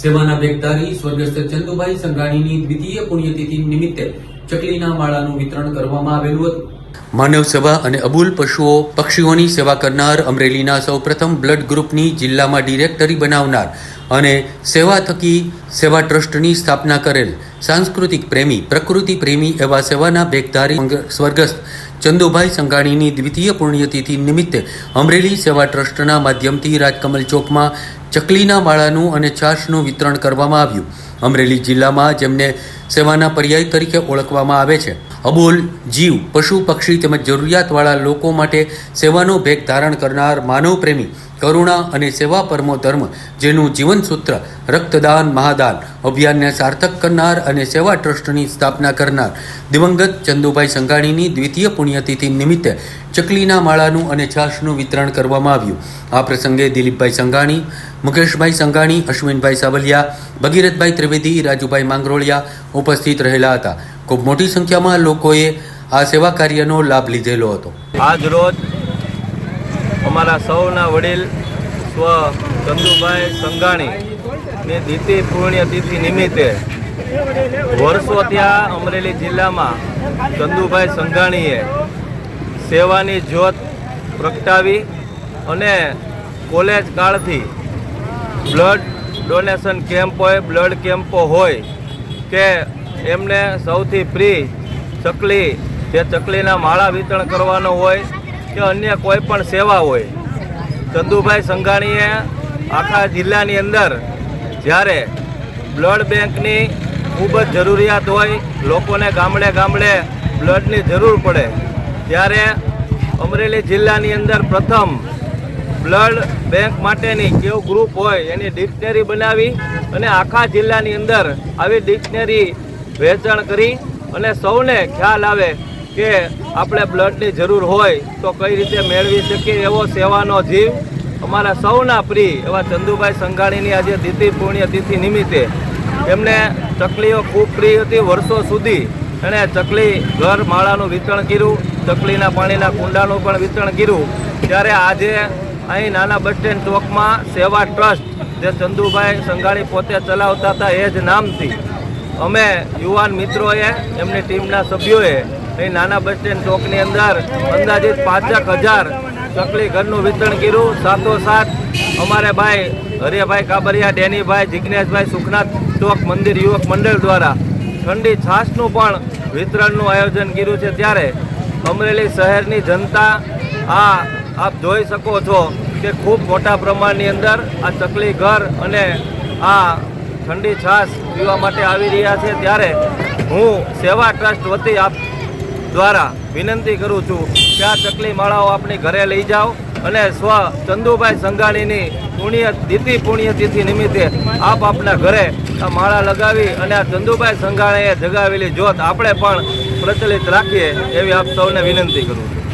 સેવાના બેગદારી સ્વર્ગસ્થ ચંદુભાઈ સંઘાણીની દ્વિતીય પુણ્યતિથિ નિમિત્તે ચકલીના માળાનું વિતરણ કરવામાં આવેલું હતું. માનવ સેવા અને અબુલ પશુઓ, પક્ષીઓની સેવા કરનાર અમરેલીના સૌપ્રથમ બ્લડ ગ્રુપની જિલ્લામાં ડિરેક્ટરી બનાવનાર અને સેવા થકી સેવા ટ્રસ્ટની સ્થાપના કરેલ સાંસ્કૃતિક પ્રેમી, પ્રકૃતિ પ્રેમી એવા સેવાના બેગધારી સ્વર્ગસ્થ ચંદુભાઈ સંઘાણીની દ્વિતીય પુણ્યતિથિ નિમિત્તે અમરેલી સેવા ટ્રસ્ટના માધ્યમથી રાજકમલ ચોકમાં ચકલીના માળાનું અને છાશનું વિતરણ કરવામાં આવ્યું. અમરેલી જિલ્લામાં જેમને સેવાના પર્યાય તરીકે ઓળખવામાં આવે છે અબોલ જીવ, પશુ, પક્ષી તેમજ જરૂરિયાતવાળા લોકો માટે સેવાનો ભેગ ધારણ કરનાર માનવ પ્રેમી કરુણા અને સેવા પરમો ધર્મ, જેનું જીવન સૂત્ર રક્તદાન, મહાદાન, અભિયાનને સાર્થક કરનાર અને સેવા ટ્રસ્ટની સ્થાપના કરનાર દિવંગત ચંદુભાઈ સંઘાણીની દ્વિતીય પુણ્યતિથિ નિમિત્તે ચકલીના માળાનું અને છાશનું વિતરણ કરવામાં આવ્યું. આ પ્રસંગે દિલીપભાઈ સંઘાણી, મુકેશભાઈ સંઘાણી, અશ્વિનભાઈ સાવલિયા, ભગીરથભાઈ ત્રિવેદી, રાજુભાઈ માંગરોળિયા ઉપસ્થિત રહેલા હતા. ખૂબ મોટી સંખ્યામાં લોકોએ આ સેવા કાર્યનો લાભ લીધેલો હતો. આજ રોજ અમારા સૌના વડીલ સ્વ ચંદુભાઈ સંઘાણી ની દીતિ પુણ્યતિથિ નિમિત્તે વર્ષો ત્યાં અમરેલી જિલ્લામાં ચંદુભાઈ સંઘાણીએ સેવાની જ્યોત પ્રગટાવી અને કોલેજ કાળથી બ્લડ ડોનેશન કેમ્પ હોય, બ્લડ કેમ્પો હોય કે એમને સૌથી પ્રિય ચકલી, જે ચકલીના માળા વિતરણ કરવાનો હોય કે અન્ય કોઈ પણ સેવા હોય. ચંદુભાઈ સંઘાણીએ આખા જિલ્લાની અંદર જ્યારે બ્લડ બેંકની ખૂબ જ જરૂરિયાત હોય, લોકોને ગામડે ગામડે બ્લડની જરૂર પડે, ત્યારે અમરેલી જિલ્લાની અંદર પ્રથમ બ્લડ બેંક માટેની કેવું ગ્રુપ હોય એની ડિક્શનરી બનાવી અને આખા જિલ્લાની અંદર આવી ડિક્શનરી વેચાણ કરી અને સૌને ખ્યાલ આવે કે આપણે બ્લડની જરૂર હોય તો કઈ રીતે મેળવી શકીએ એવો સેવાનો જીવ અમારા સૌના પ્રિય એવા ચંદુભાઈ સંઘાણીની આજે દ્વિતીય પુણ્યતિથિ નિમિત્તે. એમને ચકલીઓ ખૂબ પ્રિય હતી વર્ષો સુધી. એણે ચકલી ઘર માળાનું વિતરણ કર્યું, ચકલીના પાણીના કુંડાનું પણ વિતરણ કર્યું. ત્યારે આજે અહીં નાના બસ સ્ટેન્ડ ચોકમાં સેવા ટ્રસ્ટ જે ચંદુભાઈ સંઘાણી પોતે ચલાવતા હતા એ જ નામથી અમે યુવાન મિત્રોએ, એમની ટીમના સભ્યોએ અહીં નાના બસ સ્ટેન્ડ ચોકની અંદર અંદાજિત પાંચેક હજાર ચકલી ઘરનું વિતરણ કર્યું. સાથોસાથ અમારે ભાઈ હરિયાભાઈ કાબરિયા, ડેનીભાઈ જિજ્ઞેશભાઈ સુખનાથ ચોક મંદિર યુવક મંડળ દ્વારા ઠંડી છાશનું પણ વિતરણનું આયોજન કર્યું છે. ત્યારે અમરેલી શહેરની જનતા, આ આપ જોઈ શકો છો કે ખૂબ મોટા પ્રમાણની અંદર આ ચકલી ઘર અને આ ઠંડી છાશ પીવા માટે આવી રહ્યા છે ત્યારે હું સેવા ટ્રસ્ટ વતી આપ દ્વારા વિનંતી કરું છું કે આ ચકલી માળાઓ આપણી ઘરે લઈ જાઓ અને સ્વ ચંદુભાઈ સંઘાણીની પુણ્ય તિથિ પુણ્યતિથિ નિમિત્તે આપ આપના ઘરે આ માળા લગાવી અને આ ચંદુભાઈ સંઘાણીએ જગાવેલી જોત આપણે પણ પ્રચલિત રાખીએ એવી આપ સૌને વિનંતી કરું છું.